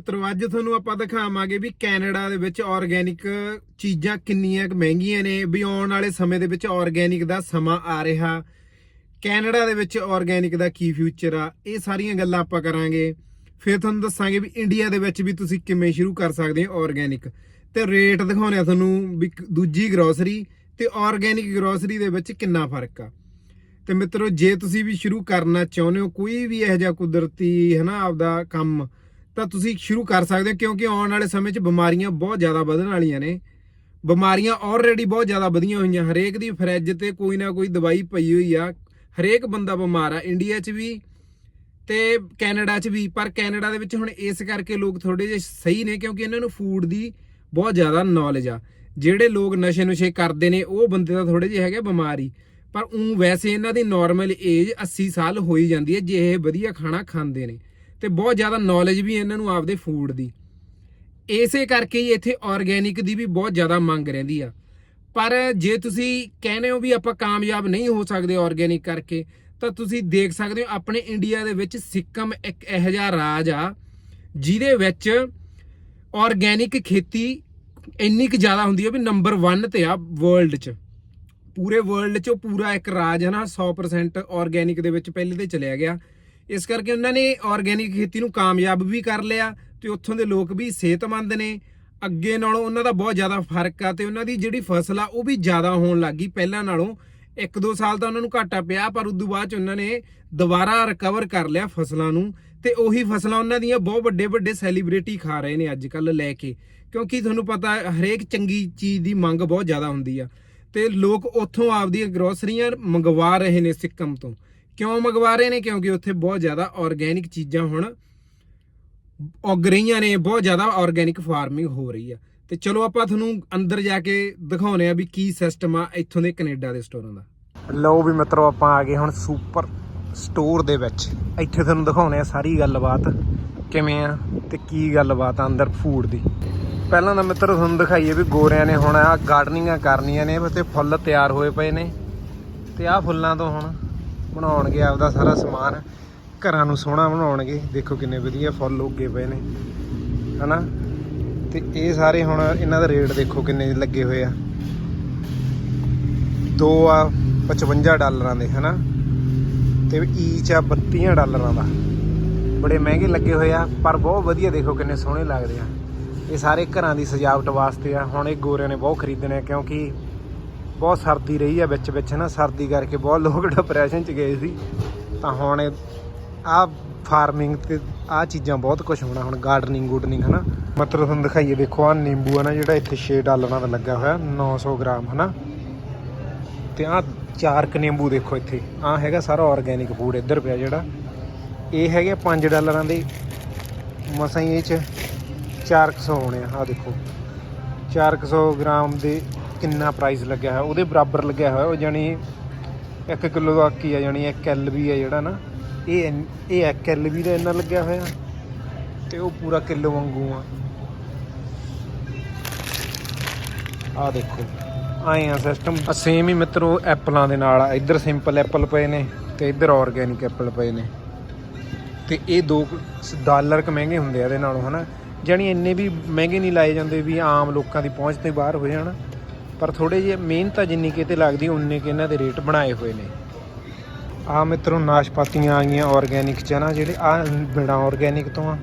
ਮਿੱਤਰੋ, ਅੱਜ ਤੁਹਾਨੂੰ ਆਪਾਂ ਦਿਖਾਵਾਂਗੇ ਵੀ ਕੈਨੇਡਾ ਦੇ ਵਿੱਚ ਆਰਗੈਨਿਕ ਚੀਜ਼ਾਂ ਕਿੰਨੀਆਂ ਕੁ ਮਹਿੰਗੀਆਂ ਨੇ। ਵੀ ਆਉਣ ਵਾਲੇ ਸਮੇਂ ਦੇ ਵਿੱਚ ਆਰਗੈਨਿਕ ਦਾ ਸਮਾਂ ਆ ਰਿਹਾ। ਕੈਨੇਡਾ ਦੇ ਵਿੱਚ ਆਰਗੈਨਿਕ ਦਾ ਕੀ ਫਿਊਚਰ ਆ, ਇਹ ਸਾਰੀਆਂ ਗੱਲਾਂ ਆਪਾਂ ਕਰਾਂਗੇ। ਫਿਰ ਤੁਹਾਨੂੰ ਦੱਸਾਂਗੇ ਵੀ ਇੰਡੀਆ ਦੇ ਵਿੱਚ ਵੀ ਤੁਸੀਂ ਕਿਵੇਂ ਸ਼ੁਰੂ ਕਰ ਸਕਦੇ ਹੋ ਆਰਗੈਨਿਕ ਤੇ ਰੇਟ ਦਿਖਾਉਣੇ ਆ ਤੁਹਾਨੂੰ ਵੀ ਦੂਜੀ ਗਰੋਸਰੀ ਤੇ ਆਰਗੈਨਿਕ ਗਰੋਸਰੀ ਦੇ ਵਿੱਚ ਕਿੰਨਾ ਫ਼ਰਕ ਆ। ਤੇ ਮਿੱਤਰੋ, ਜੇ ਤੁਸੀਂ ਵੀ ਸ਼ੁਰੂ ਕਰਨਾ ਚਾਹੁੰਦੇ ਹੋ ਕੋਈ ਵੀ ਇਹੋ ਜਿਹਾ ਕੁਦਰਤੀ ਹੈ ਨਾ ਆਪਦਾ ਕੰਮ ਤਾਂ ਤੁਸੀਂ ਸ਼ੁਰੂ ਕਰ ਸਕਦੇ ਹੋ, ਕਿਉਂਕਿ ਆਉਣ ਵਾਲੇ ਸਮੇਂ 'ਚ ਬਿਮਾਰੀਆਂ ਬਹੁਤ ਜ਼ਿਆਦਾ ਵਧਣ ਵਾਲੀਆਂ ਨੇ। ਬਿਮਾਰੀਆਂ ਆਲਰੇਡੀ ਬਹੁਤ ਜ਼ਿਆਦਾ ਵਧੀਆਂ ਹੋਈਆਂ, ਹਰੇਕ ਦੀ ਫਰਿੱਜ ਤੇ ਕੋਈ ਨਾ ਕੋਈ ਦਵਾਈ ਪਈ ਹੋਈ ਆ। ਹਰੇਕ ਬੰਦਾ ਬਿਮਾਰ ਆ ਇੰਡੀਆ 'ਚ ਵੀ ਤੇ ਕੈਨੇਡਾ 'ਚ ਵੀ, ਪਰ ਕੈਨੇਡਾ ਦੇ ਵਿੱਚ ਹੁਣ ਇਸ ਕਰਕੇ ਲੋਕ ਥੋੜੇ ਜਿਹੇ ਸਹੀ ਨੇ, ਕਿਉਂਕਿ ਇਹਨਾਂ ਨੂੰ ਫੂਡ ਦੀ ਬਹੁਤ ਜ਼ਿਆਦਾ ਨੌਲੇਜ ਆ। ਜਿਹੜੇ ਲੋਕ ਨਸ਼ੇ ਨੁਸ਼ੇ ਕਰਦੇ ਨੇ, ਉਹ ਬੰਦੇ ਦਾ ਥੋੜੇ ਜਿਹੇ ਹੈਗੇ ਬਿਮਾਰੀ ਪਰ ਉਹ ਵੈਸੇ ਇਹਨਾਂ ਦੀ ਨਾਰਮਲ ਏਜ 80 ਸਾਲ ਹੋਈ ਜਾਂਦੀ ਹੈ, ਜੇ ਇਹ ਵਧੀਆ ਖਾਣਾ ਖਾਂਦੇ ਨੇ। ਤੇ ਬਹੁਤ ਜ਼ਿਆਦਾ ਨੌਲੇਜ ਵੀ ਇਹਨਾਂ ਨੂੰ ਆਪਦੇ ਫੂਡ ਦੀ। ਇਸੇ ਕਰਕੇ ਹੀ ਇੱਥੇ ਆਰਗੈਨਿਕ ਦੀ ਵੀ ਬਹੁਤ ਜ਼ਿਆਦਾ ਮੰਗ ਰਹਿੰਦੀ ਆ। ਪਰ ਜੇ ਤੁਸੀਂ ਕਹਿੰਦੇ ਹੋ ਵੀ ਆਪਾਂ ਕਾਮਯਾਬ ਨਹੀਂ ਹੋ ਸਕਦੇ ਆਰਗੈਨਿਕ ਕਰਕੇ, ਤਾਂ ਤੁਸੀਂ ਦੇਖ ਸਕਦੇ ਹੋ ਆਪਣੇ ਇੰਡੀਆ ਦੇ ਵਿੱਚ ਸਿੱਕਮ ਇੱਕ ਇਹੋ ਜਿਹਾ ਰਾਜ ਆ, ਜਿਹਦੇ ਵਿੱਚ ਆਰਗੈਨਿਕ ਖੇਤੀ ਇੰਨੀ ਕੁ ਜ਼ਿਆਦਾ ਹੁੰਦੀ ਹੈ ਵੀ ਨੰਬਰ 1 ਤੇ ਆ ਵਰਲਡ 'ਚ। ਪੂਰੇ ਵਰਲਡ 'ਚ ਉਹ ਪੂਰਾ ਇੱਕ ਰਾਜ ਹੈ ਨਾ 100% ਆਰਗੈਨਿਕ ਦੇ ਵਿੱਚ ਪਹਿਲੇ ਤੇ ਚਲਿਆ ਗਿਆ। ਇਸ ਕਰਕੇ ਉਹਨਾਂ ਨੇ ਆਰਗੈਨਿਕ ਖੇਤੀ ਨੂੰ ਕਾਮਯਾਬ ਵੀ ਕਰ ਲਿਆ ਤੇ ਉੱਥੋਂ ਦੇ ਲੋਕ ਵੀ ਸਿਹਤਮੰਦ ਨੇ। ਅੱਗੇ ਨਾਲੋਂ ਉਹਨਾਂ ਦਾ ਬਹੁਤ ਜ਼ਿਆਦਾ ਫ਼ਰਕ ਆ ਤੇ ਉਹਨਾਂ ਦੀ ਜਿਹੜੀ ਫਸਲ ਆ ਉਹ ਵੀ ਜ਼ਿਆਦਾ ਹੋਣ ਲੱਗੀ ਪਹਿਲਾਂ ਨਾਲੋਂ ਇੱਕ ਦੋ ਸਾਲ ਤਾਂ ਉਹਨਾਂ ਨੂੰ ਘਾਟਾ ਪਿਆ, ਪਰ ਉਦੋਂ ਬਾਅਦ ਚ ਉਹਨਾਂ ਨੇ ਦੁਬਾਰਾ ਰਿਕਵਰ ਕਰ ਲਿਆ ਫਸਲਾਂ ਨੂੰ ਤੇ ਉਹੀ ਫਸਲਾਂ ਉਹਨਾਂ ਦੀਆਂ ਬਹੁਤ ਵੱਡੇ ਵੱਡੇ ਸੈਲੀਬ੍ਰਿਟੀ ਖਾ ਰਹੇ ਨੇ ਅੱਜ ਕੱਲ ਲੈ ਕੇ। ਕਿਉਂਕਿ ਤੁਹਾਨੂੰ ਪਤਾ ਹਰੇਕ ਚੰਗੀ ਚੀਜ਼ ਦੀ ਮੰਗ ਬਹੁਤ ਜ਼ਿਆਦਾ ਹੁੰਦੀ ਆ ਤੇ ਲੋਕ ਉੱਥੋਂ ਆਪਦੀਆਂ ਗਰੋਸਰੀਆਂ ਮੰਗਵਾ ਰਹੇ ਨੇ ਸਿੱਕਮ ਤੋਂ। ਕਿਉਂ ਮੰਗਵਾ ਰਹੇ ਨੇ? ਕਿਉਂਕਿ ਉੱਥੇ ਬਹੁਤ ਜ਼ਿਆਦਾ ਆਰਗੈਨਿਕ ਚੀਜ਼ਾਂ ਹੁਣ ਉੱਗ ਰਹੀਆਂ ਨੇ, ਬਹੁਤ ਜ਼ਿਆਦਾ ਆਰਗੈਨਿਕ ਫਾਰਮਿੰਗ ਹੋ ਰਹੀ ਆ। ਤੇ ਚਲੋ ਆਪਾਂ ਤੁਹਾਨੂੰ ਅੰਦਰ ਜਾ ਕੇ ਦਿਖਾਉਨੇ ਆ ਵੀ ਕੀ ਸਿਸਟਮ ਆ ਇੱਥੋਂ ਦੇ ਕੈਨੇਡਾ ਦੇ ਸਟੋਰਾਂ ਦਾ। ਲਓ ਵੀ ਮਿੱਤਰੋ, ਆਪਾਂ ਆ ਗਏ ਹੁਣ ਸੁਪਰ ਸਟੋਰ ਦੇ ਵਿੱਚ। ਇੱਥੇ ਤੁਹਾਨੂੰ ਦਿਖਾਉਨੇ ਆ ਸਾਰੀ ਗੱਲਬਾਤ, ਕਿਵੇਂ ਆ ਤੇ ਕੀ ਗੱਲਬਾਤ ਆ ਅੰਦਰ ਫੂਡ ਦੀ। ਪਹਿਲਾਂ ਤਾਂ ਮਿੱਤਰੋ, ਤੁਹਾਨੂੰ ਦਿਖਾਈਏ ਵੀ ਗੋਰਿਆਂ ਨੇ ਹੁਣ ਆ ਗਾਰਡਨਿੰਗਾਂ ਕਰਨੀਆਂ ਨੇ, ਤੇ ਫੁੱਲ ਤਿਆਰ ਹੋਏ ਪਏ ਨੇ। ਤੇ ਆ ਫੁੱਲਾਂ ਤੋਂ ਹੁਣ ਬਣਾਉਣਗੇ, ਆਪਦਾ ਸਾਰਾ ਸਮਾਨ ਘਰਾਂ ਨੂੰ ਸੋਹਣਾ ਬਣਾਉਣਗੇ। ਦੇਖੋ ਕਿੰਨੇ ਵਧੀਆ ਫੁੱਲ ਉੱਗੇ ਪਏ ਨੇ, ਹਨਾ? ਤੇ ਇਹ ਸਾਰੇ ਹੁਣ ਇਹਨਾਂ ਦਾ ਰੇਟ ਦੇਖੋ ਕਿੰਨੇ ਲੱਗੇ ਹੋਏ ਆ। ਦੋ ਆ 55 ਡਾਲਰਾਂ ਦੇ, ਹਨਾ? ਤੇ ਈਚ ਆ 32 ਡਾਲਰਾਂ ਦਾ। ਬੜੇ ਮਹਿੰਗੇ ਲੱਗੇ ਹੋਏ ਆ, ਪਰ ਬਹੁਤ ਵਧੀਆ ਦੇਖੋ ਕਿੰਨੇ ਸੋਹਣੇ ਲੱਗਦੇ ਆ। ਇਹ ਸਾਰੇ ਘਰਾਂ ਦੀ ਸਜਾਵਟ ਵਾਸਤੇ ਆ। ਹੁਣ ਇਹ ਗੋਰਿਆਂ ਨੇ ਬਹੁਤ ਖਰੀਦਣੇ ਆ, ਕਿਉਂਕਿ ਬਹੁਤ ਸਰਦੀ ਰਹੀ ਆ ਵਿੱਚ ਵਿੱਚ ਨਾ, ਸਰਦੀ ਕਰਕੇ ਬਹੁਤ ਲੋਕ ਡਿਪਰੈਸ਼ਨ ਚ ਗਏ ਸੀ। ਤਾਂ ਹੁਣ ਆ ਫਾਰਮਿੰਗ ਤੇ ਆ ਚੀਜ਼ਾਂ ਬਹੁਤ ਕੁਝ ਹੋਣਾ, ਹੁਣ ਗਾਰਡਨਿੰਗ ਗੁਡਨਿੰਗ ਹਨਾ। ਮਤਲਬ ਤੁਹਾਨੂੰ ਦਿਖਾਈਏ, ਦੇਖੋ ਆ ਨਿੰਬੂ ਆ ਨਾ, ਜਿਹੜਾ ਇੱਥੇ 6 ਡਾਲਰਾਂ ਦਾ ਲੱਗਾ ਹੋਇਆ 900 ਗ੍ਰਾਮ, ਹਨਾ। ਤੇ ਆ ਚਾਰ ਕ ਨਿੰਬੂ ਦੇਖੋ ਇੱਥੇ ਆ ਹੈਗਾ ਸਾਰਾ ਆਰਗੈਨਿਕ ਫੂਡ ਇੱਧਰ ਪਿਆ ਜਿਹੜਾ। ਇਹ ਹੈਗੇ 5 ਡਾਲਰਾਂ ਦੇ। ਮਸਾਂ ਹੀ ਇਹ ਚ 400 ਹੋਣੇ ਆ ਆ ਦੇਖੋ। 400 ਗ੍ਰਾਮ ਦੇ ਕਿੰਨਾ ਪ੍ਰਾਈਸ ਲੱਗਿਆ ਹੋਇਆ, ਉਹਦੇ ਬਰਾਬਰ ਲੱਗਿਆ ਹੋਇਆ, ਉਹ ਜਾਨੀ 1 ਕਿਲੋ ਦਾ ਕੀ ਆ ਜਾਨੀ 1 ਐਲ ਵੀ ਆ ਜਿਹੜਾ ਨਾ, ਇਹ ਇੰਨ- ਇਹ 1 ਐਲ ਵੀ ਦਾ ਇੰਨਾ ਲੱਗਿਆ ਹੋਇਆ ਤੇ ਉਹ ਪੂਰਾ ਕਿਲੋ ਵਾਂਗੂ ਆ। ਆ ਦੇਖੋ, ਆਏ ਆ ਸਿਸਟਮ ਸੇਮ ਹੀ ਮਿੱਤਰੋ ਐਪਲਾਂ ਦੇ ਨਾਲ ਆ। ਇੱਧਰ ਸਿੰਪਲ ਐਪਲ ਪਏ ਨੇ ਤੇ ਇੱਧਰ ਆਰਗੈਨਿਕ ਐਪਲ ਪਏ ਨੇ। ਤੇ ਇਹ 2 ਡਾਲਰ ਕ ਮਹਿੰਗੇ ਹੁੰਦੇ ਆ ਇਹਦੇ ਨਾਲੋਂ, ਹਨਾ? ਜਾਣੀ ਇੰਨੇ ਵੀ ਮਹਿੰਗੇ ਨਹੀਂ ਲਾਏ ਜਾਂਦੇ ਵੀ ਆਮ ਲੋਕਾਂ ਦੀ ਪਹੁੰਚ ਤੋਂ ਬਾਹਰ ਹੋ ਜਾਣ। ਪਰ ਥੋੜੇ ਜਿਹੇ ਮਿਹਨਤ ਜਿੰਨੀ ਕਿਤੇ ਲੱਗਦੀ, ਉਨੇ ਕਿ ਇਹਨਾਂ ਦੇ ਰੇਟ ਬਣਾਏ ਹੋਏ ਨੇ। ਆ ਮਿੱਤਰੋ, ਨਾਸ਼ਪਾਤੀਆਂ ਆ ਗਈਆਂ ਆਰਗੈਨਿਕ ਚ ਨਾ ਜਿਹੜੇ ਆ ਬਿਨਾ ਆਰਗੈਨਿਕ ਤੋਂ ਆ,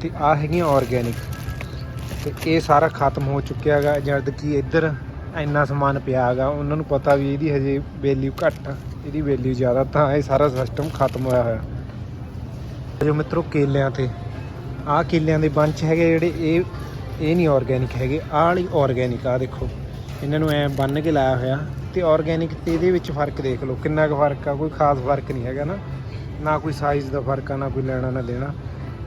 ਤੇ ਆ ਹੈਗੀਆਂ ਆਰਗੈਨਿਕ ਤੇ ਇਹ ਸਾਰਾ ਖਤਮ ਹੋ ਚੁੱਕਿਆ ਹੈਗਾ, ਜਦ ਕਿ ਇੱਧਰ ਇੰਨਾ ਸਮਾਨ ਪਿਆ ਹੈਗਾ, ਉਹਨਾਂ ਨੂੰ ਪਤਾ ਵੀ ਇਹਦੀ ਹਜੇ ਵੈਲਿਊ ਘੱਟ ਇਹਦੀ ਵੈਲਿਊ ਜ਼ਿਆਦਾ ਤਾਂ ਇਹ ਸਾਰਾ ਸਿਸਟਮ ਖਤਮ ਹੋਇਆ ਹੋਇਆ। ਜੋ ਮਿੱਤਰੋ, ਕੇਲਿਆਂ ਤੇ, ਆਹ ਕੇਲਿਆਂ ਦੇ ਬੰਚ ਹੈਗੇ ਜਿਹੜੇ, ਇਹ ਇਹ ਨਹੀਂ ਆਰਗੈਨਿਕ ਹੈਗੇ, ਆਹ ਵਾਲੀ ਆਰਗੈਨਿਕ ਆ ਦੇਖੋ। ਇਹਨਾਂ ਨੂੰ ਐ ਬੰਨ ਕੇ ਲਾਇਆ ਹੋਇਆ ਤੇ ਆਰਗੈਨਿਕ ਤੇ ਇਹਦੇ ਵਿੱਚ ਫ਼ਰਕ ਦੇਖ ਲਓ ਕਿੰਨਾ ਕੁ ਫ਼ਰਕ ਆ, ਕੋਈ ਖਾਸ ਫ਼ਰਕ ਨਹੀਂ ਹੈਗਾ ਨਾ ਨਾ ਕੋਈ ਸਾਈਜ਼ ਦਾ ਫ਼ਰਕ ਆ, ਨਾ ਕੋਈ ਲੈਣਾ, ਨਾ ਦੇਣਾ।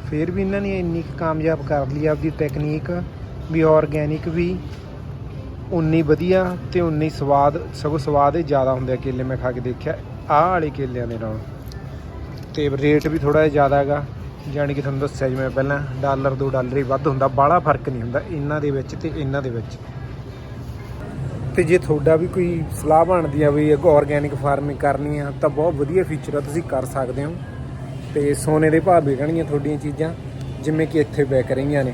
ਫਿਰ ਵੀ ਇਹਨਾਂ ਨੇ ਇੰਨੀ ਕੁ ਕਾਮਯਾਬ ਕਰ ਲਈ ਆਪਦੀ ਟੈਕਨੀਕ ਵੀ ਆਰਗੈਨਿਕ ਵੀ ਉਨੀ ਵਧੀਆ ਤੇ ਉਨੀ ਸਵਾਦ, ਸਗੋਂ ਸਵਾਦ ਹੀ ਜ਼ਿਆਦਾ ਹੁੰਦੇ ਆ ਕੇਲੇ ਮੈਂ ਖਾ ਕੇ ਦੇਖਿਆ, ਆਹ ਵਾਲੇ ਕੇਲਿਆਂ ਦੇ ਨਾਲ। ਤੇ ਰੇਟ ਵੀ ਥੋੜਾ ਜਿਹਾ ਜ਼ਿਆਦਾ ਹੈਗਾ, ਜਾਣੀ ਕਿ ਤੁਹਾਨੂੰ ਦੱਸਿਆ ਜਿਵੇਂ ਪਹਿਲਾਂ ਡਾਲਰ 2 ਡਾਲਰ ਹੀ ਵੱਧ ਹੁੰਦਾ, ਬਾਹਲਾ ਫ਼ਰਕ ਨਹੀਂ ਹੁੰਦਾ, ਇਹਨਾਂ ਦੇ ਵਿੱਚ ਤੇ ਇਹਨਾਂ ਦੇ ਵਿੱਚ। ਤੇ ਜੇ ਤੁਹਾਡਾ ਵੀ ਕੋਈ ਸਲਾਹ ਬਣਦੀ ਆ ਵੀ ਆਰਗੈਨਿਕ ਫਾਰਮਿੰਗ ਕਰਨੀ ਆ, ਤਾਂ ਬਹੁਤ ਵਧੀਆ ਫੀਚਰ ਆ, ਤੁਸੀਂ ਕਰ ਸਕਦੇ ਹੋ। ਤੇ ਸੋਨੇ ਦੇ ਭਾਅ ਵਿਕਣਗੀਆਂ ਤੁਹਾਡੀਆਂ ਚੀਜ਼ਾਂ, ਜਿਵੇਂ ਕਿ ਇੱਥੇ ਵਿਕ ਰਹੀਆਂ ਨੇ।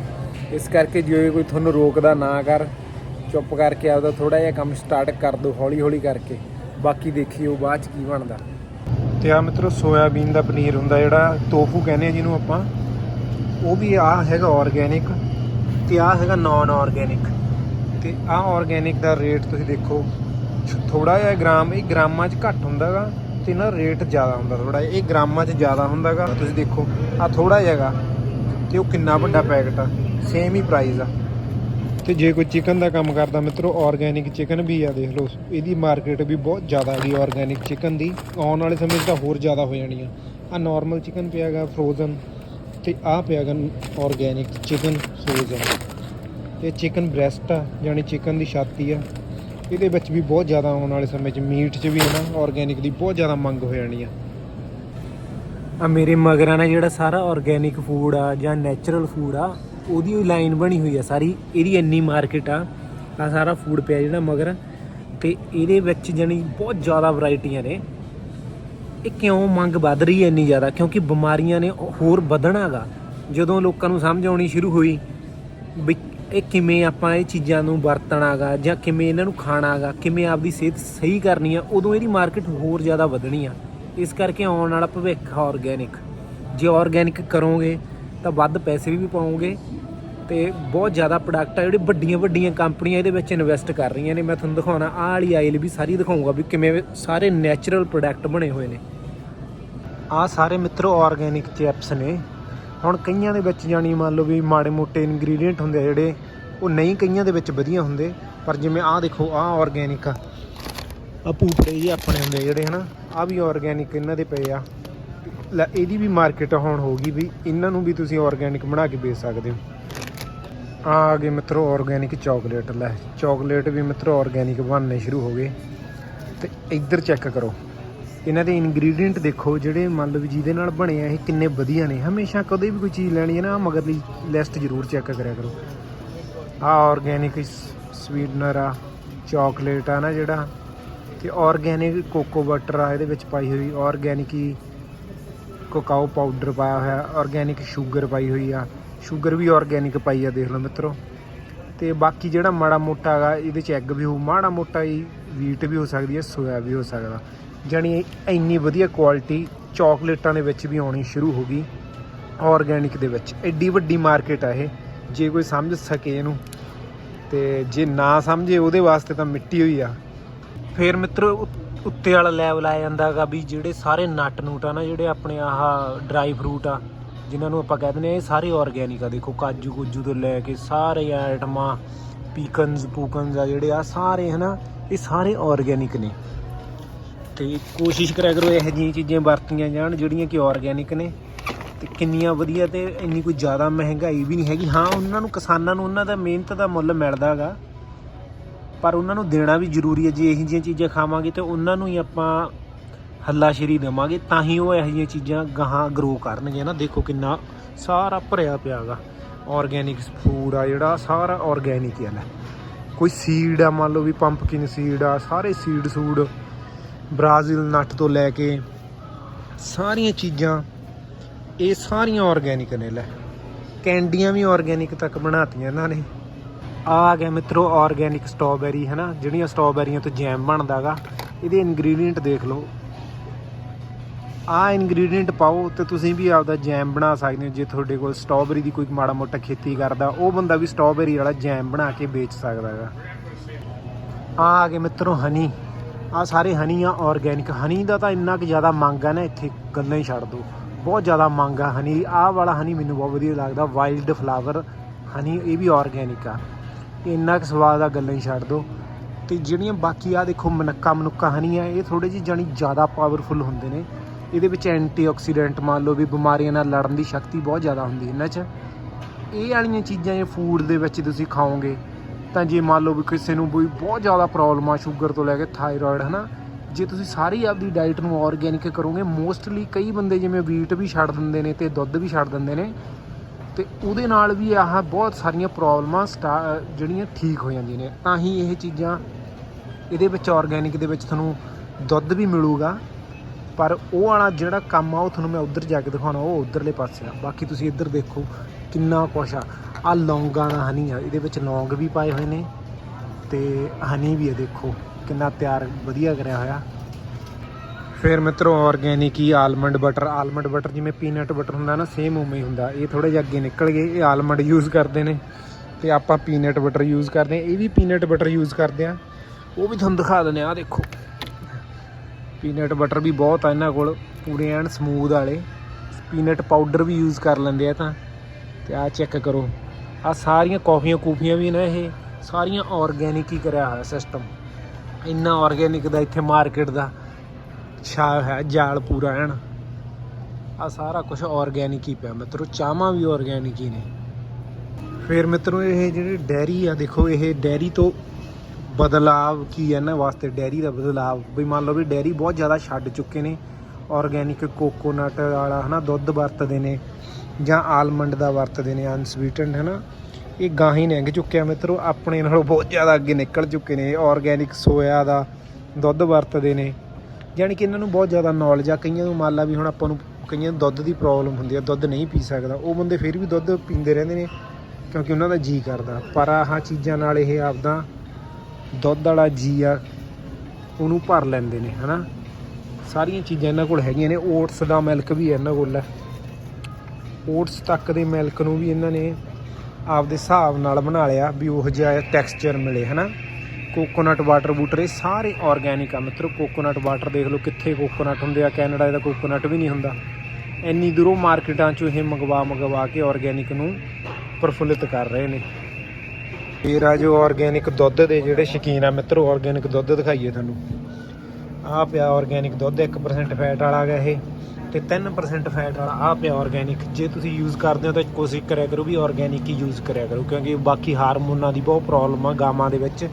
ਇਸ ਕਰਕੇ ਜੇ ਕੋਈ ਤੁਹਾਨੂੰ ਰੋਕਦਾ ਨਾ ਕਰ, ਚੁੱਪ ਕਰਕੇ ਆਪਦਾ ਥੋੜਾ ਜਿਹਾ ਕੰਮ ਸਟਾਰਟ ਕਰ ਦਿਓ ਹੌਲੀ ਹੌਲੀ ਕਰਕੇ। ਬਾਕੀ ਦੇਖੀਓ ਬਾਅਦ ਚ ਕੀ ਬਣਦਾ। ਤੇ ਆ ਮਿੱਤਰੋ ਸੋਇਆਬੀਨ ਦਾ ਪਨੀਰ ਹੁੰਦਾ ਜਿਹੜਾ ਤੋਫੂ ਕਹਿੰਦੇ ਆ ਜਿਹਨੂੰ ਆਪਾਂ। ਉਹ ਵੀ ਆ ਹੈਗਾ ਆਰਗੇਨਿਕ ਤੇ ਆ ਹੈਗਾ ਨਾਨ ਆਰਗੇਨਿਕ ਤੇ ਆ ਆਰਗੇਨਿਕ ਦਾ ਰੇਟ ਤੁਸੀਂ ਦੇਖੋ ਥੋੜਾ ਜਿਹਾ ਗ੍ਰਾਮ, ਇਹ ਗ੍ਰਾਮਾਂ 'ਚ ਘੱਟ ਹੁੰਦਾਗਾ ਤੇ ਨਾ ਰੇਟ ਜ਼ਿਆਦਾ ਹੁੰਦਾ ਥੋੜਾ ਜਿਹਾ, ਇਹ ਗ੍ਰਾਮਾਂ 'ਚ ਜ਼ਿਆਦਾ ਹੁੰਦਾਗਾ। ਤੁਸੀਂ ਦੇਖੋ ਆ ਥੋੜਾ ਜਿਹਾਗਾ ਤੇ ਉਹ ਕਿੰਨਾ ਵੱਡਾ ਪੈਕਟ ਆ ਸੇਮ ਹੀ ਪ੍ਰਾਈਸ ਆ। ਤੇ ਜੇ ਕੋਈ ਚਿਕਨ ਦਾ ਕੰਮ ਕਰਦਾ ਮਿੱਤਰੋ ਆਰਗੇਨਿਕ ਚਿਕਨ ਵੀ ਆ ਦੇਖ ਲਓ, ਇਹਦੀ ਮਾਰਕੀਟ ਵੀ ਬਹੁਤ ਜ਼ਿਆਦਾ ਹੈਗੀ ਆਰਗੇਨਿਕ ਚਿਕਨ ਦੀ। ਆਉਣ ਵਾਲੇ ਸਮੇਂ 'ਚ ਤਾਂ ਹੋਰ ਜ਼ਿਆਦਾ ਹੋ ਜਾਣੀ ਆ। ਆ ਨਾਰਮਲ ਚਿਕਨ ਪਿਆਗਾ ਫਰੋਜ਼ਨ ਤੇ ਆ ਪਿਆਗਾ ਆਰਗੇਨਿਕ ਚਿਕਨ ਫਰੋਜ਼ਨ ਇਹ ਚਿਕਨ ਬ੍ਰੈਸਟ ਆ, ਯਾਨੀ ਚਿਕਨ ਦੀ ਛਾਤੀ ਆ। ਇਹਦੇ ਵਿੱਚ ਵੀ ਬਹੁਤ ਜ਼ਿਆਦਾ ਆਉਣ ਵਾਲੇ ਸਮੇਂ 'ਚ ਮੀਟ 'ਚ ਵੀ ਹੈ ਨਾ ਆਰਗੇਨਿਕ ਦੀ ਬਹੁਤ ਜ਼ਿਆਦਾ ਮੰਗ ਹੋ ਜਾਣੀ ਆ। ਆ ਮੇਰੇ ਮਗਰਾਂ ਨਾਲ ਜਿਹੜਾ ਸਾਰਾ ਆਰਗੇਨਿਕ ਫੂਡ ਆ ਜਾਂ ਨੈਚੁਰਲ ਫੂਡ ਆ, ਉਹਦੀ ਲਾਈਨ ਬਣੀ ਹੋਈ ਆ ਸਾਰੀ। ਇਹਦੀ ਇੰਨੀ ਮਾਰਕੀਟ ਆ ਆ ਸਾਰਾ ਫੂਡ ਪਿਆ ਜਿਹੜਾ ਮਗਰ। ਤੇ ਇਹਦੇ ਵਿੱਚ ਜਾਣੀ ਬਹੁਤ ਜ਼ਿਆਦਾ ਵੈਰਾਈਟੀਆਂ ਨੇ। ਇਹ ਕਿਉਂ ਮੰਗ ਵੱਧ ਰਹੀ ਹੈ ਇੰਨੀ ਜ਼ਿਆਦਾ? ਕਿਉਂਕਿ ਬਿਮਾਰੀਆਂ ਨੇ ਉਹ ਹੋਰ ਵਧਣਾਗਾ ਜਦੋਂ ਲੋਕਾਂ ਨੂੰ ਸਮਝ ਆਉਣੀ ਸ਼ੁਰੂ ਹੋਈ ਵੀ ਇਹ ਕਿਵੇਂ ਆਪਾਂ ਇਹ ਚੀਜ਼ਾਂ ਨੂੰ ਵਰਤਣਾਗਾ ਜਾਂ ਕਿਵੇਂ ਇਹਨਾਂ ਨੂੰ ਖਾਣਾਗਾ, ਕਿਵੇਂ ਆਪਦੀ ਸਿਹਤ ਸਹੀ ਕਰਨੀ ਆ, ਉਦੋਂ ਇਹਦੀ ਮਾਰਕੀਟ ਹੋਰ ਜ਼ਿਆਦਾ ਵਧਣੀ ਆ। ਇਸ ਕਰਕੇ ਆਉਣ ਵਾਲਾ ਭਵਿੱਖ ਆਰਗੈਨਿਕ ਜੇ ਆਰਗੈਨਿਕ ਕਰੋਗੇ, ਤਾਂ ਵੱਧ ਪੈਸੇ ਵੀ ਪਾਓਗੇ ਤੇ ਬਹੁਤ ਜ਼ਿਆਦਾ ਪ੍ਰੋਡਕਟ ਆ, ਜਿਹੜੇ ਵੱਡੀਆਂ ਵੱਡੀਆਂ ਕੰਪਨੀਆਂ ਇਹਦੇ ਵਿੱਚ ਇਨਵੈਸਟ ਕਰ ਰਹੀਆਂ ਨੇ। ਮੈਂ ਤੁਹਾਨੂੰ ਦਿਖਾਉਣਾ, ਆਹ ਵਾਲੀ ਆਇਲ ਵੀ ਸਾਰੀ ਦਿਖਾਉਂਗਾ ਵੀ ਕਿਵੇਂ ਸਾਰੇ ਨੈਚੁਰਲ ਪ੍ਰੋਡਕਟ ਬਣੇ ਹੋਏ ਨੇ। ਆਹ ਸਾਰੇ ਮਿੱਤਰੋ ਆਰਗੈਨਿਕ ਚਿਪਸ ਨੇ। ਹੁਣ ਕਈਆਂ ਦੇ ਵਿੱਚ ਜਾਣੀ ਮੰਨ ਲਓ ਵੀ ਮਾੜੇ ਮੋਟੇ ਇਨਗਰੀਡੀਅੰਟ ਹੁੰਦੇ ਆ ਜਿਹੜੇ, ਉਹ ਨਹੀਂ ਕਈਆਂ ਦੇ ਵਿੱਚ ਵਧੀਆ ਹੁੰਦੇ, ਪਰ ਜਿਵੇਂ ਆਹ ਦੇਖੋ, ਆਹ ਆਰਗੈਨਿਕ ਆ। ਆ ਪੂਪੜੇ ਜੇ ਆਪਣੇ ਹੁੰਦੇ ਆ ਜਿਹੜੇ ਹਨਾ ਆ ਵੀ ਆਰਗੈਨਿਕ ਇਹਨਾਂ ਦੇ ਪਏ ਆ। ਲੈ, ਇਹਦੀ ਵੀ ਮਾਰਕੀਟ ਹੁਣ ਹੋ ਗਈ ਵੀ ਇਹਨਾਂ ਨੂੰ ਵੀ ਤੁਸੀਂ ਆਰਗੈਨਿਕ ਬਣਾ ਕੇ ਵੇਚ ਸਕਦੇ ਹੋ। ਆ ਆ ਗਏ ਮਿੱਤਰੋ ਆਰਗੈਨਿਕ ਚਾਕਲੇਟ ਲੈ ਚਾਕਲੇਟ ਵੀ ਮਿੱਤਰੋ ਆਰਗੈਨਿਕ ਬਣਨੇ ਸ਼ੁਰੂ ਹੋ ਗਏ। ਤੇ ਇੱਧਰ ਚੈੱਕ ਕਰੋ। ਇਹਨਾਂ ਦੇ ਇਨਗਰੀਡੀਅੰਟ ਦੇਖੋ, ਜਿਹੜੇ ਮੰਨ ਲਓ ਜਿਹਦੇ ਨਾਲ ਬਣੇ ਆ, ਇਹ ਕਿੰਨੇ ਵਧੀਆ ਨੇ। ਹਮੇਸ਼ਾ ਕਦੇ ਵੀ ਕੋਈ ਚੀਜ਼ ਲੈਣੀ ਹੈ ਨਾ ਆਹ ਮਗਰਲੀ ਲਿਸਟ ਜ਼ਰੂਰ ਚੈੱਕ ਕਰਿਆ ਕਰੋ। ਆ ਆਰਗੈਨਿਕ ਸਵੀਟਨਰ ਆ ਚਾਕਲੇਟ ਆ ਨਾ ਜਿਹੜਾ, ਤੇ ਆਰਗੈਨਿਕ ਕੋਕੋ ਬਟਰ ਆ, ਇਹਦੇ ਵਿੱਚ ਪਾਈ ਹੋਈ ਆਰਗੈਨਿਕ ਹੀ ਕੋਕਾਓ ਪਾਊਡਰ ਪਾਇਆ ਹੋਇਆ ਆਰਗੈਨਿਕ ਸ਼ੂਗਰ ਪਾਈ ਹੋਈ ਆ। ਸ਼ੂਗਰ ਵੀ ਆਰਗੈਨਿਕ ਪਾਈ ਆ, ਦੇਖ ਲਓ ਮਿੱਤਰੋ। ਤੇ ਬਾਕੀ ਜਿਹੜਾ ਮਾੜਾ ਮੋਟਾ ਹੈਗਾ ਇਹਦੇ ਚ ਐਗ ਵੀ ਹੋ, ਮਾੜਾ ਮੋਟਾ ਹੀ ਵੀਟ ਵੀ ਹੋ ਸਕਦੀ ਹੈ ਸੋਇਆ ਵੀ ਹੋ ਸਕਦਾ। ਜਾਣੀ ਇੰਨੀ ਵਧੀਆ ਕੁਆਲਿਟੀ ਚਾਕਲੇਟਾਂ ਦੇ ਵਿੱਚ ਵੀ ਆਉਣੀ ਸ਼ੁਰੂ ਹੋ ਗਈ ਆਰਗੈਨਿਕ ਦੇ ਵਿੱਚ। ਐਡੀ ਵੱਡੀ ਮਾਰਕੀਟ ਆ ਇਹ, ਜੇ ਕੋਈ ਸਮਝ ਸਕੇ ਇਹਨੂੰ, ਤੇ ਜੇ ਨਾ ਸਮਝੇ ਉਹਦੇ ਵਾਸਤੇ ਤਾਂ ਮਿੱਟੀ ਹੋਈ ਆ। ਫੇਰ ਮਿੱਤਰੋ ਉੱਤੇ ਵਾਲਾ ਲੈਵਲ ਆ ਜਾਂਦਾਗਾ ਵੀ ਜਿਹੜੇ ਸਾਰੇ ਨਟ ਨੂਟ ਆ ਨਾ, ਜਿਹੜੇ ਆਪਣੇ ਆਹ ਡਰਾਈ ਫਰੂਟ ਆ, ਜਿਨ੍ਹਾਂ ਨੂੰ ਆਪਾਂ ਕਹਿ ਦਿੰਦੇ ਆ, ਇਹ ਸਾਰੇ ਆਰਗੈਨਿਕ ਆ। ਦੇਖੋ, ਕਾਜੂ ਕੁਜੂ ਤੋਂ ਲੈ ਕੇ ਸਾਰੇ ਆਈਟਮਾਂ, ਪੀਕਨਸ, ਪੂਕਨਸ ਆ ਜਿਹੜੇ ਆ, ਸਾਰੇ ਹਨਾ, ਇਹ ਸਾਰੇ ਆਰਗੈਨਿਕ ਨੇ। ਤੇ ਕੋਸ਼ਿਸ਼ ਕਰਿਆ ਕਰੋ ਇਹੋ ਜਿਹੀਆਂ ਚੀਜ਼ਾਂ ਵਰਤੀਆਂ ਜਾਣ, ਜਿਹੜੀਆਂ ਕਿ ਆਰਗੈਨਿਕ ਨੇ। ਤੇ ਕਿੰਨੀਆਂ ਵਧੀਆ ਤੇ ਇੰਨੀ ਕੋਈ ਜ਼ਿਆਦਾ ਮਹਿੰਗਾਈ ਵੀ ਨਹੀਂ ਹੈਗੀ। ਹਾਂ, ਉਹਨਾਂ ਨੂੰ, ਕਿਸਾਨਾਂ ਨੂੰ ਉਹਨਾਂ ਦਾ ਮਿਹਨਤ ਦਾ ਮੁੱਲ ਮਿਲਦਾ ਹੈਗਾ। ਪਰ ਉਹਨਾਂ ਨੂੰ ਦੇਣਾ ਵੀ ਜ਼ਰੂਰੀ ਹੈ। ਜੇ ਇਹੋ ਜਿਹੀਆਂ ਚੀਜ਼ਾਂ ਖਾਵਾਂਗੇ ਤੇ ਉਹਨਾਂ ਨੂੰ ਹੀ ਆਪਾਂ ਹੱਲਾਸ਼ੇਰੀ ਦੇਵਾਂਗੇ, ਤਾਂ ਹੀ ਉਹ ਇਹੋ ਜਿਹੀਆਂ ਚੀਜ਼ਾਂ ਗਾਹਾਂ ਗਰੋ ਕਰਨਗੇ ਨਾ। ਦੇਖੋ ਕਿੰਨਾ ਸਾਰਾ ਭਰਿਆ ਪਿਆ ਪਿਆਗਾ ਆਰਗੈਨਿਕ ਫੂਡ ਆ ਜਿਹੜਾ, ਸਾਰਾ ਆਰਗੈਨਿਕ ਹੀ ਆ ਕੋਈ ਸੀਡ ਆ, ਮੰਨ ਲਓ ਵੀ ਪੰਪਕਿਨ ਸੀਡ ਆ, ਸਾਰੇ ਸੀਡ ਸੂਡ ਬ੍ਰਾਜ਼ੀਲ ਨਟ ਤੋਂ ਲੈ ਕੇ ਸਾਰੀਆਂ ਚੀਜ਼ਾਂ, ਇਹ ਸਾਰੀਆਂ ਆਰਗੈਨਿਕ ਨੇ ਲੈ। ਕੈਂਡੀਆਂ ਵੀ ਆਰਗੈਨਿਕ ਤੱਕ ਬਣਾਤੀਆਂ ਇਹਨਾਂ ਨੇ। ਆ ਆ ਗਿਆ ਮਿੱਤਰੋ ਆਰਗੈਨਿਕ ਸਟ੍ਰਾਬੇਰੀ ਹੈ ਨਾ ਜਿਹੜੀਆਂ ਸਟ੍ਰਾਬੇਰੀਆਂ ਤੋਂ ਜੈਮ ਬਣਦਾਗਾ, ਇਹਦੇ ਇਨਗਰੀਡੀਅੰਟ ਦੇਖ ਲਓ। ਆ ਇਨਗਰੀਡੀਅੰਟ ਪਾਓ ਤੇ ਤੁਸੀਂ ਵੀ ਆਪਦਾ ਜੈਮ ਬਣਾ ਸਕਦੇ ਹੋ। ਜੇ ਤੁਹਾਡੇ ਕੋਲ ਸਟ੍ਰਾਬੇਰੀ ਦੀ ਕੋਈ ਮਾੜਾ ਮੋਟਾ ਖੇਤੀ ਕਰਦਾ, ਉਹ ਬੰਦਾ ਵੀ ਸਟ੍ਰਾਬੇਰੀ ਵਾਲਾ ਜੈਮ ਬਣਾ ਕੇ ਵੇਚ ਸਕਦਾ ਹੈਗਾ ਆ ਆ ਗਏ ਮਿੱਤਰੋ ਹਨੀ ਆ ਸਾਰੇ ਹਨੀ ਆ ਆਰਗੈਨਿਕ ਹਨੀ ਦਾ ਤਾਂ ਇੰਨਾ ਕੁ ਜ਼ਿਆਦਾ ਮੰਗ ਆ ਨਾ, ਇੱਥੇ ਗੱਲਾਂ ਹੀ ਛੱਡ ਦੋ। ਬਹੁਤ ਜ਼ਿਆਦਾ ਮੰਗ ਆ ਹਨੀ ਆਹ ਵਾਲਾ ਹਨੀ ਮੈਨੂੰ ਬਹੁਤ ਵਧੀਆ ਲੱਗਦਾ ਵਾਈਲਡ ਫਲਾਵਰ ਹਨੀ, ਇਹ ਵੀ ਆਰਗੈਨਿਕ ਆ। ਇੰਨਾ ਕੁ ਸਵਾਦ ਆ ਗੱਲਾਂ ਹੀ ਛੱਡ ਦੋ। ਤੇ ਜਿਹੜੀਆਂ ਬਾਕੀ ਆ ਦੇਖੋ, ਮਨੱਕਾ ਮਨੁੱਕਾ ਹਨੀ ਆ, ਇਹ ਥੋੜੇ ਜਿਹੀ ਜਾਣੀ ਜ਼ਿਆਦਾ ਪਾਵਰਫੁਲ ਹੁੰਦੇ ਨੇ। ਇਹਦੇ ਵਿੱਚ ਐਂਟੀਆਕਸੀਡੈਂਟ ਮੰਨ ਲਓ ਵੀ ਬਿਮਾਰੀਆਂ ਨਾਲ ਲੜਨ ਦੀ ਸ਼ਕਤੀ ਬਹੁਤ ਜ਼ਿਆਦਾ ਹੁੰਦੀ ਇਹਨਾਂ 'ਚ। ਇਹ ਵਾਲੀਆਂ ਚੀਜ਼ਾਂ, ਇਹ ਫੂਡ ਦੇ ਵਿੱਚ ਤੁਸੀਂ ਖਾਓਗੇ। ਤਾਂ ਜੇ ਮੰਨ ਲਓ ਵੀ ਕਿਸੇ ਨੂੰ ਵੀ ਬਹੁਤ ਜ਼ਿਆਦਾ ਪ੍ਰੋਬਲਮ ਆ ਸ਼ੂਗਰ ਤੋਂ ਲੈ ਕੇ ਥਾਇਰਾਇਡ ਹਨਾ, ਜੇ ਤੁਸੀਂ ਸਾਰੀ ਆਪਦੀ ਡਾਈਟ ਨੂੰ ਆਰਗੈਨਿਕ ਕਰੋਗੇ ਮੋਸਟਲੀ ਕਈ ਬੰਦੇ ਜਿਵੇਂ ਵੀਟ ਵੀ ਛੱਡ ਦਿੰਦੇ ਨੇ ਤੇ ਦੁੱਧ ਵੀ ਛੱਡ ਦਿੰਦੇ ਨੇ, ਤੇ ਉਹਦੇ ਨਾਲ ਵੀ ਆਹ ਬਹੁਤ ਸਾਰੀਆਂ ਪ੍ਰੋਬਲਮਾਂ ਸਟਾ- ਜਿਹੜੀਆਂ ਠੀਕ ਹੋ ਜਾਂਦੀਆਂ ਨੇ। ਤਾਂ ਹੀ ਇਹ ਚੀਜ਼ਾਂ ਇਹਦੇ ਵਿੱਚ ਆਰਗੈਨਿਕ ਦੇ ਵਿੱਚ ਤੁਹਾਨੂੰ ਦੁੱਧ ਵੀ ਮਿਲੂਗਾ, ਪਰ ਉਹ ਵਾਲਾ ਜਿਹੜਾ ਕੰਮ ਆ ਉਹ ਤੁਹਾਨੂੰ ਮੈਂ ਉੱਧਰ ਜਾ ਕੇ ਦਿਖਾਉਣਾ, ਉਹ ਉਧਰਲੇ ਪਾਸੇ ਆ। ਬਾਕੀ ਤੁਸੀਂ ਇੱਧਰ ਦੇਖੋ ਕਿੰਨਾ ਕੁਛ ਆ। ਆ ਲੌਂਗਾਂ ਦਾ ਹਨੀ ਆ, ਇਹਦੇ ਵਿੱਚ ਲੌਂਗ ਵੀ ਪਾਏ ਹੋਏ ਨੇ ਤੇ ਹਨੀ ਵੀ ਆ, ਦੇਖੋ ਕਿੰਨਾ ਤਿਆਰ, ਵਧੀਆ ਕਰਿਆ ਹੋਇਆ। ਫਿਰ ਮਿੱਤਰੋ ਆਰਗੇਨਿਕ ਹੀ ਆਲਮੰਡ ਬਟਰ ਆਲਮੰਡ ਬਟਰ ਜਿਵੇਂ ਪੀਨਟ ਬਟਰ ਹੁੰਦਾ ਨਾ ਸੇਮ ਉਵੇਂ ਹੀ ਹੁੰਦਾ। ਇਹ ਥੋੜੇ ਜਿਹਾ ਅੱਗੇ ਨਿਕਲ ਗਏ, ਇਹ ਆਲਮੰਡ ਯੂਜ਼ ਕਰਦੇ ਨੇ ਤੇ ਆਪਾਂ ਪੀਨਟ ਬਟਰ ਯੂਜ਼ ਕਰਦੇ ਆ ਇਹ ਵੀ ਪੀਨਟ ਬਟਰ ਯੂਜ਼ ਕਰਦੇ ਆ ਉਹ ਵੀ ਤੁਹਾਨੂੰ ਦਿਖਾ ਦਿੰਦੇ ਆ ਆਹ ਦੇਖੋ। ਪੀਨਟ ਬਟਰ ਵੀ ਬਹੁਤ ਆ ਇਹਨਾਂ ਕੋਲ, ਪੂਰੇ ਐਨ ਸਮੂਦ ਵਾਲੇ। ਪੀਨਟ ਪਾਊਡਰ ਵੀ ਯੂਜ਼ ਕਰ ਲੈਂਦੇ ਆ ਤਾਂ। ਤੇ ਆ ਚੈੱਕ ਕਰੋ। ਆ ਸਾਰੀਆਂ ਕੌਫੀਆਂ ਕੂਫੀਆਂ ਵੀ ਨੇ ਇਹ, ਸਾਰੀਆਂ ਆਰਗੇਨਿਕ ਹੀ ਕਰਿਆ ਹੋਇਆ ਸਿਸਟਮ ਇੰਨਾ ਆਰਗੇਨਿਕ ਦਾ ਇੱਥੇ ਮਾਰਕੀਟ ਦਾ ਛਾ ਹੈ, ਜਾਲ ਪੂਰਾ ਐਨ ਆ ਸਾਰਾ ਕੁਝ ਆਰਗੇਨਿਕ ਹੀ ਪਿਆ ਮਿੱਤਰੋ ਚਾਹਾਂ ਵੀ ਆਰਗੇਨਿਕ ਹੀ ਨੇ। ਫਿਰ ਮਿੱਤਰੋ, ਇਹ ਜਿਹੜੇ ਡੈਰੀ ਆ, ਦੇਖੋ, ਇਹ ਡੈਰੀ ਤੋਂ ਬਦਲਾਵ ਕੀ ਹੈ ਇਹਨਾਂ ਵਾਸਤੇ? ਡੈਰੀ ਦਾ ਬਦਲਾਵ। ਵੀ ਮੰਨ ਲਓ ਵੀ ਡੈਰੀ ਬਹੁਤ ਜ਼ਿਆਦਾ ਛੱਡ ਚੁੱਕੇ ਨੇ। ਆਰਗੇਨਿਕ ਕੋਕੋਨਟ ਵਾਲਾ ਹਨਾ, ਦੁੱਧ ਵਰਤਦੇ ਨੇ। ਜਾਂ ਆਲਮੰਡ ਦਾ ਵਰਤਦੇ ਨੇ, ਅਨਸਵੀਟਨਡ, ਹਨਾ? ਇਹ ਗਾਹੀਂ ਲੰਘ ਚੁੱਕਿਆ ਮਿੱਤਰੋ। ਆਪਣੇ ਨਾਲੋਂ ਬਹੁਤ ਜ਼ਿਆਦਾ ਅੱਗੇ ਨਿਕਲ ਚੁੱਕੇ ਨੇ। ਆਰਗੇਨਿਕ ਸੋਇਆ ਦਾ ਦੁੱਧ ਵਰਤਦੇ ਨੇ। ਯਾਨੀ ਕਿ ਇਹਨਾਂ ਨੂੰ ਬਹੁਤ ਜ਼ਿਆਦਾ ਨੌਲੇਜ ਆ। ਕਈਆਂ ਨੂੰ ਮੰਨ ਲਾ ਵੀ ਹੁਣ ਆਪਾਂ ਨੂੰ, ਕਈਆਂ ਨੂੰ ਦੁੱਧ ਦੀ ਪ੍ਰੋਬਲਮ ਹੁੰਦੀ ਆ, ਦੁੱਧ ਨਹੀਂ ਪੀ ਸਕਦਾ। ਉਹ ਬੰਦੇ ਫਿਰ ਵੀ ਦੁੱਧ ਪੀਂਦੇ ਰਹਿੰਦੇ ਨੇ, ਕਿਉਂਕਿ ਉਹਨਾਂ ਦਾ ਜੀ ਕਰਦਾ। ਪਰ ਆਹ ਚੀਜ਼ਾਂ ਨਾਲ ਇਹ ਆਪਦਾ ਦੁੱਧ ਵਾਲਾ ਜੀ ਆ, ਉਹਨੂੰ ਭਰ ਲੈਂਦੇ ਨੇ, ਹਨਾ? ਸਾਰੀਆਂ ਚੀਜ਼ਾਂ ਇਹਨਾਂ ਕੋਲ ਹੈਗੀਆਂ ਨੇ। ਓਟਸ ਦਾ ਮਿਲਕ ਵੀ ਇਹਨਾਂ ਕੋਲ। ਹੈ ਓਟਸ ਤੱਕ ਦੇ ਮਿਲਕ ਨੂੰ ਵੀ ਇਹਨਾਂ ਨੇ ਆਪਦੇ ਹਿਸਾਬ ਨਾਲ ਬਣਾ ਲਿਆ ਵੀ ਉਹ ਜਿਹਾ ਟੈਕਸਚਰ ਮਿਲੇ, ਹਨਾ? ਕੋਕੋਨਟ ਵਾਟਰ ਬੂਟਰ, ਇਹ ਸਾਰੇ ਆਰਗੇਨਿਕ ਆ ਮਿੱਤਰੋ। ਕੋਕੋਨਟ ਵਾਟਰ ਦੇਖ ਲਓ ਕਿੱਥੇ ਕੋਕੋਨਟ ਹੁੰਦੇ ਆ। ਕੈਨੇਡਾ ਦਾ ਕੋਕੋਨਟ ਵੀ ਨਹੀਂ ਹੁੰਦਾ। ਇੰਨੀ ਦੂਰੋਂ ਮਾਰਕੀਟਾਂ 'ਚੋਂ ਇਹ ਮੰਗਵਾ ਮੰਗਵਾ ਕੇ ਆਰਗੇਨਿਕ ਨੂੰ ਪ੍ਰਫੁੱਲਿਤ ਕਰ ਰਹੇ ਨੇ। ਇਹ ਰਾਜੋ ਜੋ ਦੁੱਧ ਦੇ ਜਿਹੜੇ ਸ਼ੌਕੀਨ ਆ ਮਿੱਤਰੋ ਆਰਗੇਨਿਕ ਦੁੱਧ ਦਿਖਾਈਏ ਤੁਹਾਨੂੰ। ਆਹ ਪਿਆ ਆਰਗੇਨਿਕ ਦੁੱਧ 1% ਫੈਟ ਵਾਲਾ ਗਾ ਇਹ। ਤੇ 3% ਫੈਟ ਵਾਲਾ ਆਹ ਪਿਆ ਆਰਗੇਨਿਕ ਜੇ ਤੁਸੀਂ ਯੂਜ਼ ਕਰਦੇ ਹੋ ਤਾਂ ਕੋਸ਼ਿਸ਼ ਕਰਿਆ ਕਰੋ ਵੀ ਆਰਗੇਨਿਕ ਹੀ ਯੂਜ਼ ਕਰਿਆ ਕਰੋ, ਕਿਉਂਕਿ ਬਾਕੀ ਹਾਰਮੋਨਾਂ ਦੀ ਬਹੁਤ ਪ੍ਰੋਬਲਮ ਆ ਗਾਵਾਂ ਦੇ ਵਿੱਚ,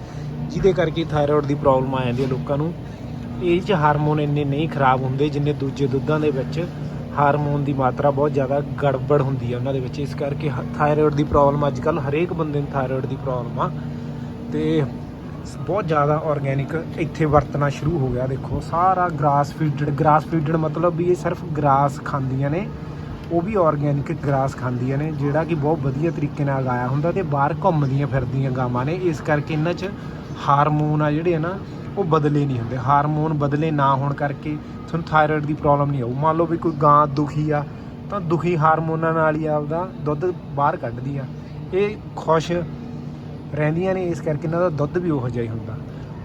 ਜਿਹਦੇ ਕਰਕੇ ਥਾਇਰੋਇਡ ਦੀ ਪ੍ਰੋਬਲਮ ਆ ਜਾਂਦੀ ਹੈ ਲੋਕਾਂ ਨੂੰ। ਇਹ 'ਚ ਹਾਰਮੋਨ ਇੰਨੇ ਨਹੀਂ ਖਰਾਬ ਹੁੰਦੇ ਜਿੰਨੇ ਦੂਜੇ ਦੁੱਧਾਂ ਦੇ ਵਿੱਚ ਹਾਰਮੋਨ ਦੀ ਮਾਤਰਾ ਬਹੁਤ ਜ਼ਿਆਦਾ ਗੜਬੜ ਹੁੰਦੀ ਹੈ ਉਹਨਾਂ ਦੇ ਵਿੱਚ। ਇਸ ਕਰਕੇ ਥਾਇਰੋਇਡ ਦੀ ਪ੍ਰੋਬਲਮ ਅੱਜ ਕੱਲ ਹਰੇਕ ਬੰਦੇ ਨੂੰ ਥਾਇਰੋਇਡ ਦੀ ਪ੍ਰੋਬਲਮ ਆ। ਤੇ ਬਹੁਤ ਜ਼ਿਆਦਾ ਆਰਗੇਨਿਕ ਇੱਥੇ ਵਰਤਣਾ ਸ਼ੁਰੂ ਹੋ ਗਿਆ, ਦੇਖੋ। ਸਾਰਾ ਗ੍ਰਾਸ ਫੀਡਡ ਗ੍ਰਾਸ ਫੀਡਡ ਮਤਲਬ ਵੀ ਇਹ ਸਿਰਫ ਗ੍ਰਾਸ ਖਾਂਦੀਆਂ ਨੇ। ਉਹ ਵੀ ਆਰਗੇਨਿਕ ਗ੍ਰਾਸ ਖਾਂਦੀਆਂ ਨੇ, ਜਿਹੜਾ ਕਿ ਬਹੁਤ ਵਧੀਆ ਤਰੀਕੇ ਨਾਲ ਗਾਇਆ ਹੁੰਦਾ ਤੇ ਬਾਹਰ ਘੁੰਮਦੀਆਂ ਫਿਰਦੀਆਂ ਗਾਵਾਂ ਨੇ। ਇਸ ਕਰਕੇ ਇਹਨਾਂ 'ਚ ਹਾਰਮੋਨ ਆ ਜਿਹੜੇ ਆ ਨਾ, ਉਹ ਬਦਲੇ ਨਹੀਂ ਹੁੰਦੇ। ਹਾਰਮੋਨ ਬਦਲੇ ਨਾ ਹੋਣ ਕਰਕੇ ਤੁਹਾਨੂੰ ਥਾਇਰਾਇਡ ਦੀ ਪ੍ਰੋਬਲਮ ਨਹੀਂ ਆਉ ਮੰਨ ਲਓ ਵੀ ਕੋਈ ਗਾਂ ਦੁਖੀ ਆ, ਤਾਂ ਦੁਖੀ ਹਾਰਮੋਨਾਂ ਨਾਲ ਹੀ ਆਪਦਾ ਦੁੱਧ ਬਾਹਰ ਕੱਢਦੀ ਆ। ਇਹ ਖੁਸ਼ ਰਹਿੰਦੀਆਂ ਨੇ, ਇਸ ਕਰਕੇ ਇਹਨਾਂ ਦਾ ਦੁੱਧ ਵੀ ਉਹੋ ਜਿਹਾ ਹੀ ਹੁੰਦਾ।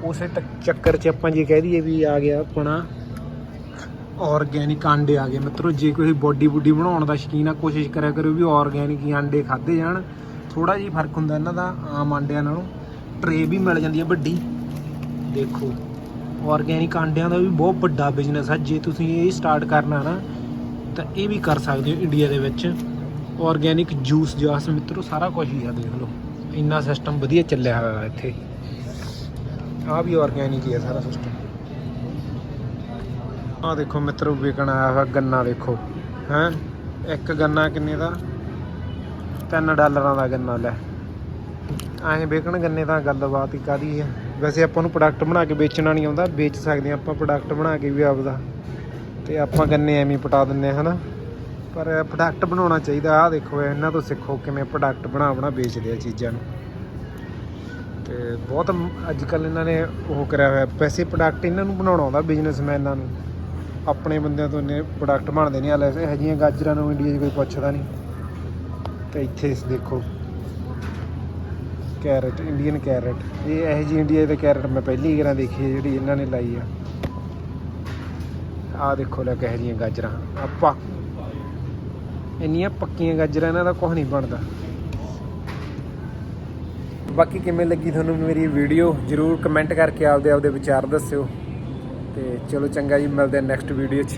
ਉਸੇ ਟੱਕ- ਚੱਕਰ 'ਚ ਆਪਾਂ ਜੇ ਕਹਿ ਦਈਏ ਵੀ ਆ ਗਿਆ ਆਪਣਾ ਆਰਗੇਨਿਕ ਆਂਡੇ ਆ ਗਏ। ਮਿੱਤਰੋ, ਜੇ ਕੋਈ ਬੋਡੀ ਬੁੱਡੀ ਬਣਾਉਣ ਦਾ ਸ਼ੌਕੀਨ ਆ, ਕੋਸ਼ਿਸ਼ ਕਰਿਆ ਕਰੋ ਵੀ ਆਰਗੇਨਿਕ ਹੀ ਆਂਡੇ ਖਾਦੇ ਜਾਣ। ਥੋੜਾ ਜਿਹਾ ਫ਼ਰਕ ਹੁੰਦਾ ਇਹਨਾਂ ਦਾ ਆਮ ਆਂਡਿਆਂ ਨਾਲੋਂ। ਟਰੇ ਵੀ ਮਿਲ ਜਾਂਦੀ ਹੈ ਵੱਡੀ। ਦੇਖੋ ਆਰਗੇਨਿਕ ਆਂਡਿਆਂ ਦਾ ਵੀ ਬਹੁਤ ਵੱਡਾ ਬਿਜ਼ਨਸ ਆ। ਜੇ ਤੁਸੀਂ ਇਹ ਸਟਾਰਟ ਕਰਨਾ ਨਾ, ਤਾਂ ਇਹ ਵੀ ਕਰ ਸਕਦੇ ਹੋ ਇੰਡੀਆ ਦੇ ਵਿੱਚ। ਆਰਗੇਨਿਕ ਜੂਸ ਜਾਸ ਮਿੱਤਰੋ, ਸਾਰਾ ਕੁਝ ਹੀ ਆ, ਦੇਖ ਲਓ। ਇੰਨਾ ਸਿਸਟਮ ਵਧੀਆ ਚੱਲਿਆ ਹੋਇਆ ਇੱਥੇ। ਆ ਵੀ ਆਰਗੇਨਿਕ ਹੀ ਆ ਸਾਰਾ ਸਿਸਟਮ ਆ ਦੇਖੋ ਮਿੱਤਰੋ, ਵਿਕਣ ਆਇਆ ਹੋਇਆ ਗੰਨਾ ਦੇਖੋ। ਹੈ? ਇੱਕ ਗੰਨਾ ਕਿੰਨੇ ਦਾ? 3 ਡਾਲਰਾਂ ਦਾ ਗੰਨਾ ਲੈ। ਐਂ ਵਿਕਣ ਗੰਨੇ ਤਾਂ ਗੱਲਬਾਤ ਹੀ ਕਾਦੀ ਹੈ? ਵੈਸੇ ਆਪਾਂ ਨੂੰ ਪ੍ਰੋਡਕਟ ਬਣਾ ਕੇ ਵੇਚਣਾ ਨਹੀਂ ਆਉਂਦਾ। ਵੇਚ ਸਕਦੇ ਆਪਾਂ ਪ੍ਰੋਡਕਟ ਬਣਾ ਕੇ ਵੀ ਆਪਦਾ। ਤੇ ਆਪਾਂ ਗੰਨੇ ਐਵੇਂ ਹੀ ਪਟਾ ਦਿੰਨੇ ਆ ਹਨਾ? ਪਰ ਪ੍ਰੋਡਕਟ ਬਣਾਉਣਾ ਚਾਹੀਦਾ ਆ ਦੇਖੋ, ਇਹਨਾਂ ਤੋਂ ਸਿੱਖੋ ਕਿਵੇਂ ਪ੍ਰੋਡਕਟ ਬਣਾ ਬਣਾ ਵੇਚਦੇ ਆ ਚੀਜ਼ਾਂ ਨੂੰ। ਤੇ ਬਹੁਤ ਅੱਜ ਕੱਲ ਇਹਨਾਂ ਨੇ ਉਹ ਕਰਿਆ ਹੋਇਆ, ਵੈਸੇ ਪ੍ਰੋਡਕਟ ਇਹਨਾਂ ਨੂੰ ਬਣਾਉਣਾ ਆਉਂਦਾ ਬਿਜ਼ਨਸਮੈਨਾਂ ਨੂੰ। ਆਪਣੇ ਬੰਦਿਆਂ ਤੋਂ ਨੇ ਪ੍ਰੋਡਕਟ ਬਣਦੇ ਨਹੀਂ, ਹਾਲੇ ਇਹੋ ਜਿਹੀਆਂ ਗਾਜਰਾਂ ਨੂੰ ਇੰਡੀਆ 'ਚ ਕੋਈ ਪੁੱਛਦਾ ਨਹੀਂ। ਤੇ ਇੱਥੇ ਇਸ ਦੇਖੋ ਕੈਰਟ ਇੰਡੀਅਨ ਕੈਰਟ ਇਹ ਇਹੋ ਜਿਹੀ ਇੰਡੀਆ ਦੇ ਕੈਰਟ ਮੈਂ ਪਹਿਲੀ ਵਾਰ ਦੇਖੀ ਜਿਹੜੀ ਇਹਨਾਂ ਨੇ ਲਾਈ ਆ। ਆ ਦੇਖੋ ਲੈ ਕਿਹੋ ਜਿਹੀਆਂ ਗਾਜਰਾਂ, ਆਪਾਂ ਇੰਨੀਆਂ ਪੱਕੀਆਂ ਗਾਜਰਾਂ, ਇਹਨਾਂ ਦਾ ਕੁਝ ਨਹੀਂ ਬਣਦਾ। ਬਾਕੀ ਕਿਵੇਂ ਲੱਗੀ ਤੁਹਾਨੂੰ ਮੇਰੀ ਵੀਡੀਓ, ਜਰੂਰ ਕਮੈਂਟ ਕਰਕੇ ਆਪਦੇ ਆਪਦੇ ਵਿਚਾਰ ਦੱਸਿਓ। ਤੇ ਚਲੋ ਚੰਗਾ ਜੀ, ਮਿਲਦੇ ਆ ਨੈਕਸਟ ਵੀਡੀਓ 'ਚ।